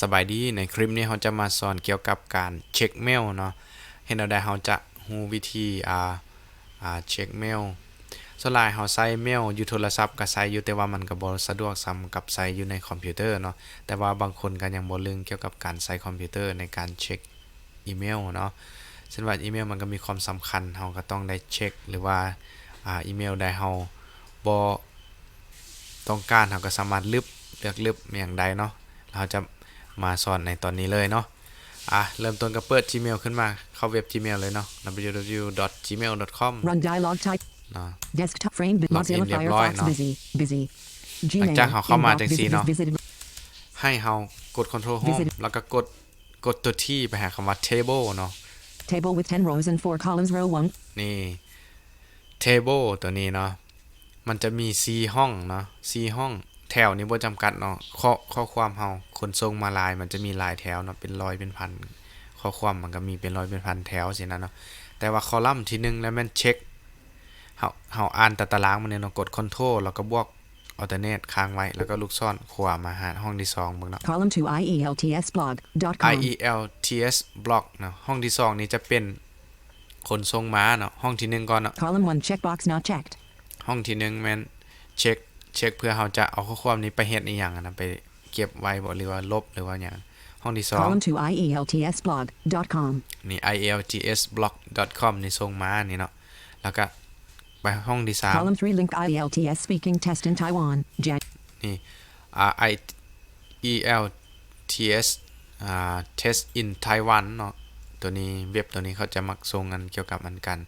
สบายดีในคลิปนี้เราจะมาสอนเกี่ยวกับการเช็คเมลเนาะเห็นเอาได้เราจะฮู้วิธีอ่าอ่าเช็คเมลส่วนหลายเราใช้เมลอยู่โทรศัพท์ก็ใช้อยู่แต่ว่ามันก็บ่สะดวกซ้ำกับใช้อยู่ในคอมพิวเตอร์เนาะแต่ว่าบางคนก็ยังบ่ลึงเกี่ยวกับการใช้คอมพิวเตอร์ในการเช็คอีเมลเนาะซึ่งว่าอีเมลมันก็มีความสำคัญเราก็ต้องได้เช็ค หรือว่าอ่าอีเมลใดเราบ่ต้องการเราก็สามารถลบ เลือกลบอย่างใดเนาะเราจะมาสอนในตอนนี้เลยเนาะอะเริ่มต้นกับเปิด Gmail ขึ้นมาเข้าเว็บ Gmail เลยเนาะ www.gmail.com Run dialog type. เนาะ Desktop frame. Log in Mozilla เรียบร้อย Firefox เนาะ busy. Busy. หลัง Gmail. จากเขาเข้ามาจังซีเนาะให้เฮากด Control Home แล้วก็กดกดตัวที่ไปหาคำว่า table เนาะ table with 10 rows and 4 columns. Row 1. นี่ table ตัวนี้เนาะมันจะมี 4 ห้องเนาะ4ห้อง แถวนี้บ่จำกัดเนาะข้อข้อความเฮาคนส่งมาลายมันจะมีหลายแถวเนาะเป็นร้อยเป็นพันข้อความมันก็มีเป็นร้อยเป็นพันแถวสินะเนาะแต่ว่าคอลัมน์ที่หนึ่งแล้วแม่นเช็คเฮาเฮาอ่านแต่ตารางมันเนี่ยเนาะกด Control แล้วก็บวก Alternate ค้างไว้ แล้วก็ลูกศรขวามาหาห้องที่สองเบิ่งเนาะ Column 2 IELTSblog.com. IELTS block เนาะห้องที่สองนี้จะเป็นคนส่งมาเนาะห้องที่หนึ่งก่อนเนาะ Column 1 checkbox not checked. ห้องที่หนึ่งแม่นเช็ค เช็คเพื่อเราจะเอาข้อความนี้ไปเฮ็ดอีหยังอะนะไปเก็บไว้บ่หรือว่าลบหรือว่าหยังห้องที่สอง Column 2 IELTSblog.com. นี่ ieltsblog.com นี่ส่งมานี่เนาะแล้วก็ไปห้องที่สาม Column 3 link IELTS speaking test in Taiwan. Jan. นี่อ่า i e l t s อ่า test in Taiwan เนาะตัวนี้เว็บตัวนี้เขาจะมักส่งกันเกี่ยวกับอันกัน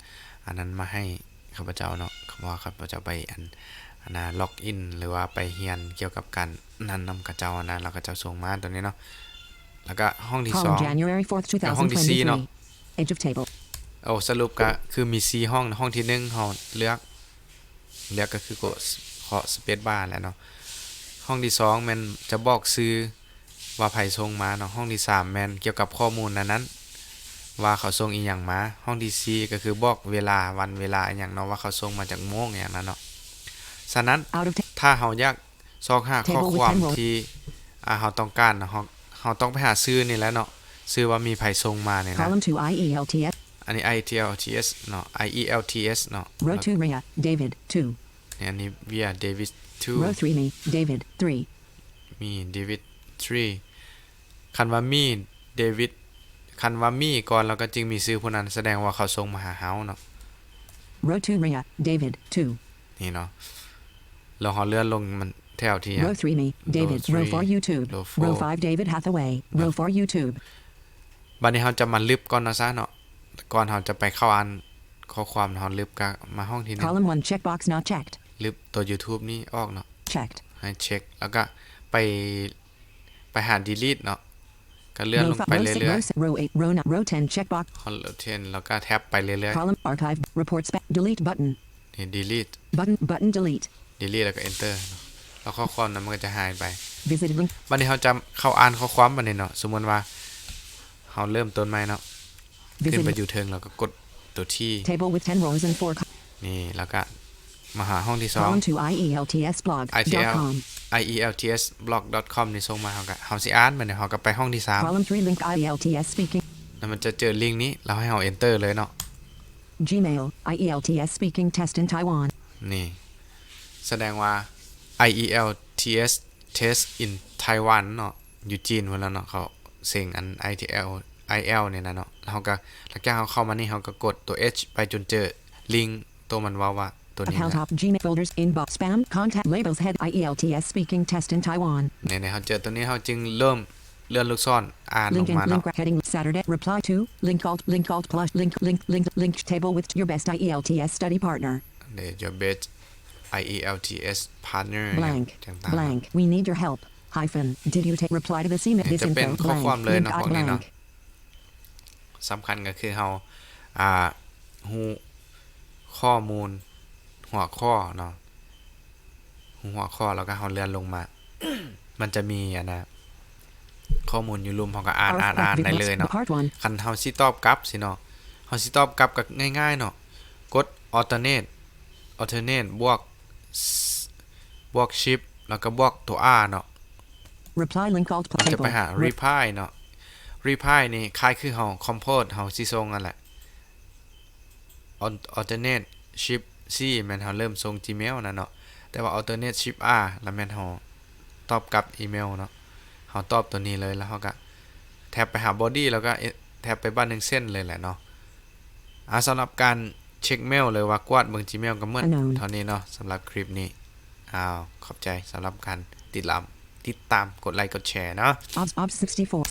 อันนั้นมาให้ข้าพเจ้าเนาะคำว่าข้าพเจ้าไปอันอั นนะล็อกอินหรือว่าไปเรียนเกี่ยวกับการนั้นนำกระเจ้าอันนะแล้วก็เจ้าส่งมาตัวนี้เนาะแล้วก็ห้องที่สอง Column January 4th, ห้องที่สี่เนาะ 2023. Age of table. โอ้สรุปก็คือมี4ห้องห้องที่1เฮาเลือกเลือกก็คือกดเคาะสเปซบาร์แหล้วเนาะห้องที่2แม่นจะบอกซื้อว่าไผส่งมาเนาะห้องที่3แม่นเกี่ยวกับข้อมูลนั้นนั้นว่าเขาส่งอีหยังมาห้องที่4ก็คือบอกเวลาวันเวลาอีหยังเนาะว่าเขาส่งมาจากโมงอย่างนั้นเนาะ ฉะนั้น Out of ta- ถ้าเฮาอยากซอกหาข้อ Table with ความ ten rows ที่อ่าเฮาต้องการเนาะเฮาเฮาต้องไปหาซื้อนี่แหล้วเนาะซื้อว่ามีไผส่งมาเนี่ยนะ Column 2 IELTS. อันนี้ IELTS เนาะ IELTS เนาะ Row 2 Ria. David. 2. เนี่ยอันนี้ via David Row 3 me. David. 3. 2มี David 3คันว่ามี David คันว่ามีก่อนแล้วก็จึงมีชื่อผู้นั้นแสดงว่าเขาส่งมาหาเฮาเนาะ Row 2 Ria. David. 2. นี่เนาะ แล้วเฮาเลื่อนลงมันแถวที่ Row 3 me. David. Row Row 4 three, YouTube. row Row four. 5 David Hathaway. Row 4 YouTube. บัดนี้เฮาจะมาลึบก่อนเนาะซะเนาะก่อนเฮาจะไปเข้าอ่านข้อความเฮาลึบก็มาห้องที่หนึง Column 1 checkbox not checked. ลึบตัว YouTube นี่ออกเนาะ Checked. ให้เช็ค แล้วก็ไปไปหา delete เนาะก็เลื่อน Row ลง5ไป row เรื่6อย row 6 row 8 row 9 row 10 checkbox. ๆ content แล้วก็แท็บไปเรื่อย Column archive. Reports back. Delete button. ๆนี่ delete Button. Button delete. Delete แล้วก็ enter เนาะแล้วข้อความนั้นมันก็จะหายไป Visited link. บัดนี้เราจะเข้าอ่านข้อความบัดนี้เนาะสมมุติว่าเราเริ่มต้นใหม่เนาะขึ้นไป Visited อยู่เทิงแล้วก็กดตัวที่ table with 10 rows and 4 co- นี่แล้วก็มาหาห้องที่สอง column 2 IELTSblog.com. IELTS blog.com นี่ส่งมาเฮาก็เฮาสิอ่านบัดนี้เฮาก็ไปห้องที่สาม Column 3 link IELTS speaking. แล้วมันจะเจอลิงก์นี้เราให้เฮา enter เลยเนาะ Gmail. IELTS speaking test in Taiwan. นี่ แสดงว่า IELTS test in Taiwan เนาะอยู่จีนพุ่นแล้วเนาะเขาเซ็งอัน ITL IL เนี่ยนะเนาะแล้วเขาก็หลังจากเขาเข้ามานี่เขาก็กดตัว H ไปจนเจอลิงก์ตัวมันว่าว่าตัวนี้ Account นะ top Gmail folders inbox spam contact labels head IELTS speaking test in Taiwan. เนี่ยเนี่ยเขาเจอตัวนี้เขาจึงเริ่มเลื่อนลูกซ่อนอ่านล Link ง in มา link เนาะ ra- heading Saturday reply to link alt link alt plus link link link link table with your best IELTS study partner. เดี๋ยว your best IELTS partner Blank อย่างต่างๆ blank. We need your help. Hyphen. Did you take reply to this email? เนี่ย This จะเป็น info ข้อความ blank. เลย Link เนาะ at พวกนี้เนาะ blank. สำคัญก็คือเฮาอ่าฮูข้อมูล หัวข้อเนาะฮูหัวข้อแล้วก็เฮาเลื่อนลงมา มันจะมีอะนะข้อมูลอยู่รุมเฮาก็อ่าน Our อ่านอ่าน fact ได้ videos. เลยเนาะ Part one. คันเฮาสิตอบกลับสิเนาะเฮาสิตอบกลับก็ง่ายๆเนาะกด alternate alternate บวก s- บวก shift แล้วก็บวกตัว r เนาะ Reply link alt เราจะ table. ไปหา Re- reply เนาะ reply นี่คล้ายคือเฮา compose เฮาสิส่งนั่นแหละ Al- alternate shift C แม่นเฮาเริ่มส่ง Gmail นั่นเนาะแต่ว่า alternate shift R แล้วแม่นเฮาตอบกลับอีเมลเนาะเฮาตอบตัวนี้เลยแล้วเฮาก็แท็บไปหา body แล้วก็เอ๊ะแท็บไปบ้านหนึ่งเส้นเลยแหละเนาะอ่าสำหรับการ เช็คเมลเลยว่ากวาดเบิ่ง Gmail ก็เหมือน Unknown เท่านี้เนาะสำหรับคลิปนี้อ้าวขอบใจสำหรับการติดตามติดตามกดไลค์กดแชร์เนาะ Obs Obs 64.